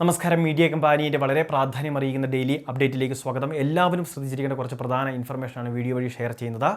നമസ്കാരം. മീഡിയ കമ്പാനിയുടെ വളരെ പ്രാധാന്യം അറിയിക്കുന്ന ഡെയിലി അപ്ഡേറ്റിലേക്ക് സ്വാഗതം. എല്ലാവരും ശ്രദ്ധിച്ചിരിക്കേണ്ട കുറച്ച് പ്രധാന ഇൻഫർമേഷനാണ് വീഡിയോ വഴി ഷെയർ ചെയ്യുന്നത്.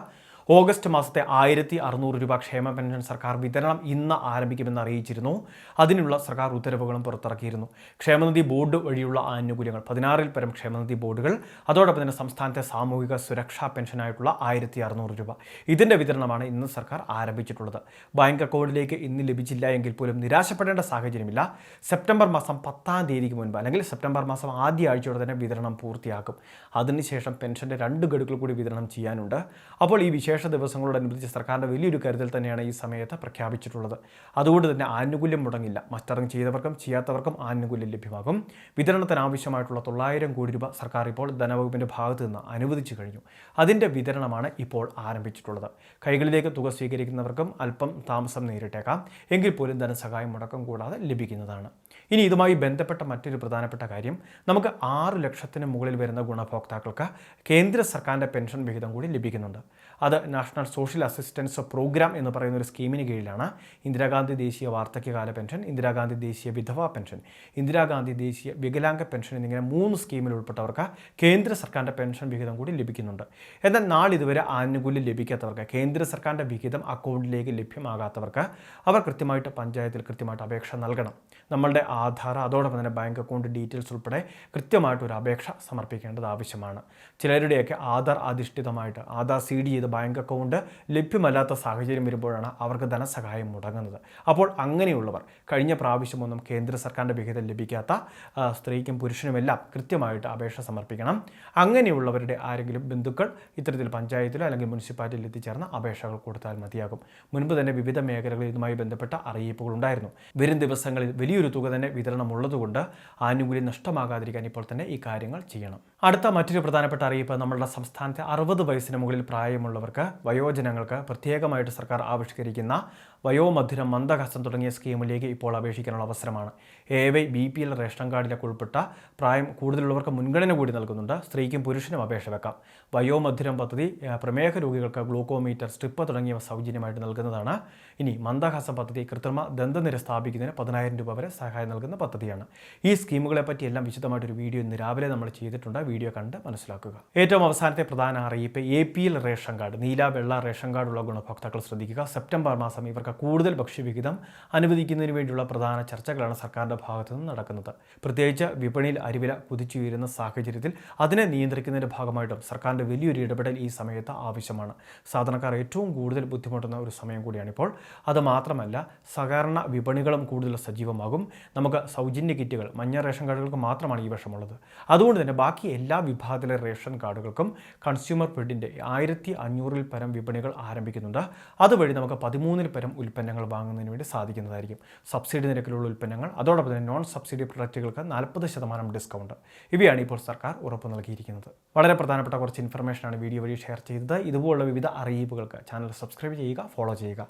ഓഗസ്റ്റ് മാസത്തെ ആയിരത്തി അറുന്നൂറ് രൂപ ക്ഷേമ പെൻഷൻ സർക്കാർ വിതരണം ഇന്ന് ആരംഭിക്കുമെന്ന് അറിയിച്ചിരുന്നു. അതിനുള്ള സർക്കാർ ഉത്തരവുകളും പുറത്തിറക്കിയിരുന്നു. ക്ഷേമനിധി ബോർഡ് വഴിയുള്ള ആനുകൂല്യങ്ങൾ. പതിനാറിൽ പരം ക്ഷേമനിധി ബോർഡുകൾ. അതോടൊപ്പം തന്നെ സംസ്ഥാനത്തെ സാമൂഹിക സുരക്ഷാ പെൻഷനായിട്ടുള്ള ആയിരത്തി അറുന്നൂറ് രൂപ. ഇതിന്റെ വിതരണമാണ് ഇന്ന് സർക്കാർ ആരംഭിച്ചിട്ടുള്ളത്. ബാങ്ക് അക്കൗണ്ടിലേക്ക് ഇന്ന് ലഭിച്ചില്ല എങ്കിൽ പോലും നിരാശപ്പെടേണ്ട സാഹചര്യമില്ല. സെപ്റ്റംബർ മാസം പത്താം തീയതിക്ക് മുൻപ് അല്ലെങ്കിൽ സെപ്റ്റംബർ മാസം ആദ്യ ആഴ്ചയോടെ തന്നെ വിതരണം പൂർത്തിയാക്കും. അതിനുശേഷം പെൻഷന്റെ രണ്ട് ഗഡുക്കൾ കൂടി വിതരണം ചെയ്യാനുണ്ട്. അപ്പോൾ ഈ വിശേഷ ദിവസങ്ങളോടനുബന്ധിച്ച് സർക്കാരിന്റെ വലിയൊരു കരുതൽ തന്നെയാണ് ഈ സമയത്ത് പ്രഖ്യാപിച്ചിട്ടുള്ളത്. അതുകൊണ്ട് തന്നെ ആനുകൂല്യം മുടങ്ങില്ല. മസ്റ്ററിംഗ് ചെയ്തവർക്കും ചെയ്യാത്തവർക്കും ആനുകൂല്യം ലഭ്യമാകും. വിതരണത്തിന് ആവശ്യമായിട്ടുള്ള തൊള്ളായിരം കോടി രൂപ സർക്കാർ ഇപ്പോൾ ധനവകുപ്പിന്റെ ഭാഗത്തു നിന്ന് അനുവദിച്ചു കഴിഞ്ഞു. അതിന്റെ വിതരണമാണ് ഇപ്പോൾ ആരംഭിച്ചിട്ടുള്ളത്. കൈകളിലേക്ക് തുക സ്വീകരിക്കുന്നവർക്കും അല്പം താമസം നേരിട്ടേക്കാം. എങ്കിൽ പോലും ധനസഹായം മുടക്കം കൂടാതെ ലഭിക്കുന്നതാണ്. ഇനി ഇതുമായി ബന്ധപ്പെട്ട മറ്റൊരു പ്രധാനപ്പെട്ട കാര്യം. നമുക്ക് ആറ് ലക്ഷത്തിന് മുകളിൽ വരുന്ന ഗുണഭോക്താക്കൾക്ക് കേന്ദ്ര സർക്കാരിന്റെ പെൻഷൻ വിഹിതം കൂടി ലഭിക്കുന്നുണ്ട്. അത് നാഷണൽ സോഷ്യൽ അസിസ്റ്റൻസ് പ്രോഗ്രാം എന്ന് പറയുന്ന ഒരു സ്കീമിന് കീഴിലാണ് ഇന്ദിരാഗാന്ധി ദേശീയ വാർദ്ധക്യകാല പെൻഷൻ ഇന്ദിരാഗാന്ധി ദേശീയ വിധവാ പെൻഷൻ ഇന്ദിരാഗാന്ധി ദേശീയ വികലാംഗ പെൻഷൻ എന്നിങ്ങനെ മൂന്ന് സ്കീമിൽ ഉൾപ്പെട്ടവർക്ക് കേന്ദ്ര സർക്കാരിന്റെ പെൻഷൻ വിഹിതം കൂടി ലഭിക്കുന്നുണ്ട്. എന്നാൽ നാളിതുവരെ ആനുകൂല്യം ലഭിക്കാത്തവർക്ക് കേന്ദ്ര സർക്കാരിന്റെ വിഹിതം അക്കൗണ്ടിലേക്ക് ലഭ്യമാകാത്തവർക്ക് അവർ കൃത്യമായിട്ട് പഞ്ചായത്തിൽ കൃത്യമായിട്ട് അപേക്ഷ നൽകണം. നമ്മളുടെ ആധാർ അതോടൊപ്പം തന്നെ ബാങ്ക് അക്കൗണ്ട് ഡീറ്റെയിൽസ് ഉൾപ്പെടെ കൃത്യമായിട്ട് ഒരു അപേക്ഷ സമർപ്പിക്കേണ്ടത് ആവശ്യമാണ്. ചിലരുടെയൊക്കെ ആധാർ അധിഷ്ഠിതമായിട്ട് ആധാർ സീഡ് ചെയ്ത് ബാങ്ക് അക്കൗണ്ട് ലഭ്യമല്ലാത്ത സാഹചര്യം വരുമ്പോഴാണ് അവർക്ക് ധനസഹായം മുടങ്ങുന്നത്. അപ്പോൾ അങ്ങനെയുള്ളവർ കഴിഞ്ഞ പ്രാവശ്യമൊന്നും കേന്ദ്ര സർക്കാരിന്റെ വിഹിതം ലഭിക്കാത്ത സ്ത്രീക്കും പുരുഷനുമെല്ലാം കൃത്യമായിട്ട് അപേക്ഷ സമർപ്പിക്കണം. അങ്ങനെയുള്ളവരുടെ ആരെങ്കിലും ബന്ധുക്കൾ ഇത്തരത്തിൽ പഞ്ചായത്തിലോ അല്ലെങ്കിൽ മുനിസിപ്പാലിറ്റിയിൽ എത്തിച്ചേർന്ന അപേക്ഷകൾ കൊടുത്താൽ മതിയാകും. മുൻപ് തന്നെ വിവിധ മേഖലകളിൽ ഇതുമായി ബന്ധപ്പെട്ട അറിയിപ്പുകൾ ഉണ്ടായിരുന്നു. വരും ദിവസങ്ങളിൽ വലിയൊരു തുക തന്നെ വിതരണം ഉള്ളതുകൊണ്ട് ആനുകൂല്യം നഷ്ടമാകാതിരിക്കാൻ ഇപ്പോൾ തന്നെ ഈ കാര്യങ്ങൾ ചെയ്യണം. അടുത്ത മറ്റൊരു പ്രധാനപ്പെട്ട അറിയിപ്പ് നമ്മളുടെ സംസ്ഥാനത്തെ അറുപത് വയസ്സിന് മുകളിൽ പ്രായമുള്ളവർക്ക് വയോജനങ്ങൾക്ക് പ്രത്യേകമായിട്ട് സർക്കാർ ആവിഷ്കരിക്കുന്ന വയോമധുരം മന്ദഹസ്തം തുടങ്ങിയ സ്കീമിലേക്ക് ഇപ്പോൾ അപേക്ഷിക്കാനുള്ള അവസരമാണ്. A Y B P L ration കാർഡിലൊക്കെ ഉൾപ്പെട്ട പ്രായം കൂടുതലുള്ളവർക്ക് മുൻഗണന കൂടി നൽകുന്നുണ്ട്. സ്ത്രീക്കും പുരുഷനും അപേക്ഷ വെക്കാം. വയോമധുരം പദ്ധതി പ്രമേഹ രോഗികൾക്ക് ഗ്ലൂക്കോമീറ്റർ സ്ട്രിപ്പ് തുടങ്ങിയവ സൗജന്യമായിട്ട് നൽകുന്നതാണ്. ഇനി മന്ദഹാസം പദ്ധതി കൃത്രിമ ദന്തനിര സ്ഥാപിക്കുന്നതിന് പതിനായിരം രൂപ വരെ സഹായം നൽകുന്ന പദ്ധതിയാണ്. ഈ സ്കീമുകളെ പറ്റി എല്ലാം വിശദമായിട്ടൊരു വീഡിയോ ഇന്ന് രാവിലെ നമ്മൾ ചെയ്തിട്ടുണ്ട്. വീഡിയോ കണ്ട് മനസ്സിലാക്കുക. ഏറ്റവും അവസാനത്തെ പ്രധാന അറിയിപ്പ് A P L ration card നീല വെള്ള റേഷൻ കാർഡുള്ള ഗുണഭോക്താക്കൾ ശ്രദ്ധിക്കുക. സെപ്റ്റംബർ മാസം ഇവർക്ക് കൂടുതൽ ഭക്ഷ്യവിഹിതം അനുവദിക്കുന്നതിന് വേണ്ടിയുള്ള പ്രധാന ചർച്ചകളാണ് സർക്കാരിന്റെ ഭാഗത്തു നിന്ന് നടക്കുന്നത്. പ്രത്യേകിച്ച് വിപണിയിൽ അരിവില കുതിച്ചുയരുന്ന സാഹചര്യത്തിൽ അതിനെ നിയന്ത്രിക്കുന്നതിന്റെ ഭാഗമായിട്ടും സർക്കാരിന്റെ വലിയൊരു ഇടപെടൽ ഈ സമയത്ത് ആവശ്യമാണ്. സാധാരണക്കാർ ഏറ്റവും കൂടുതൽ ബുദ്ധിമുട്ടുന്ന ഒരു സമയം കൂടിയാണിപ്പോൾ. അത് മാത്രമല്ല സഹകരണ വിപണികളും കൂടുതൽ സജീവമാകും. നമുക്ക് സൗജന്യ കിറ്റുകൾ മഞ്ഞ റേഷൻ കാർഡുകൾക്ക് മാത്രമാണ് ഈ വർഷമുള്ളത് അതുകൊണ്ട് തന്നെ ബാക്കി എല്ലാ വിഭാഗത്തിലെ റേഷൻ കാർഡുകൾക്കും കൺസ്യൂമർ ഫെഡിന്റെ ആയിരത്തി അഞ്ഞൂറിൽ പരം വിപണികൾ ആരംഭിക്കുന്നുണ്ട്. അതുവഴി നമുക്ക് പതിമൂന്നിൽ പരം ഉൽപ്പന്നങ്ങൾ വാങ്ങുന്നതിന് വേണ്ടി സാധിക്കുന്നതായിരിക്കും. സബ്സിഡി നിരക്കിലുള്ള ഉൽപ്പന്നങ്ങൾ അതോടൊപ്പം തന്നെ നോൺ സബ്സിഡി പ്രൊഡക്റ്റുകൾക്ക് നാൽപ്പത് ശതമാനം ഡിസ്കൗണ്ട് ഇവയാണ് ഇപ്പോൾ സർക്കാർ ഉറപ്പ് നൽകിയിരിക്കുന്നത്. വളരെ പ്രധാനപ്പെട്ട കുറച്ച് ഇൻഫർമേഷനാണ് വീഡിയോ വഴി ഷെയർ ചെയ്തത്. ഇതുപോലുള്ള വിവിധ അറിയിപ്പുകൾക്ക് ചാനൽ സബ്സ്ക്രൈബ് ചെയ്യുക ഫോളോ ചെയ്യുക.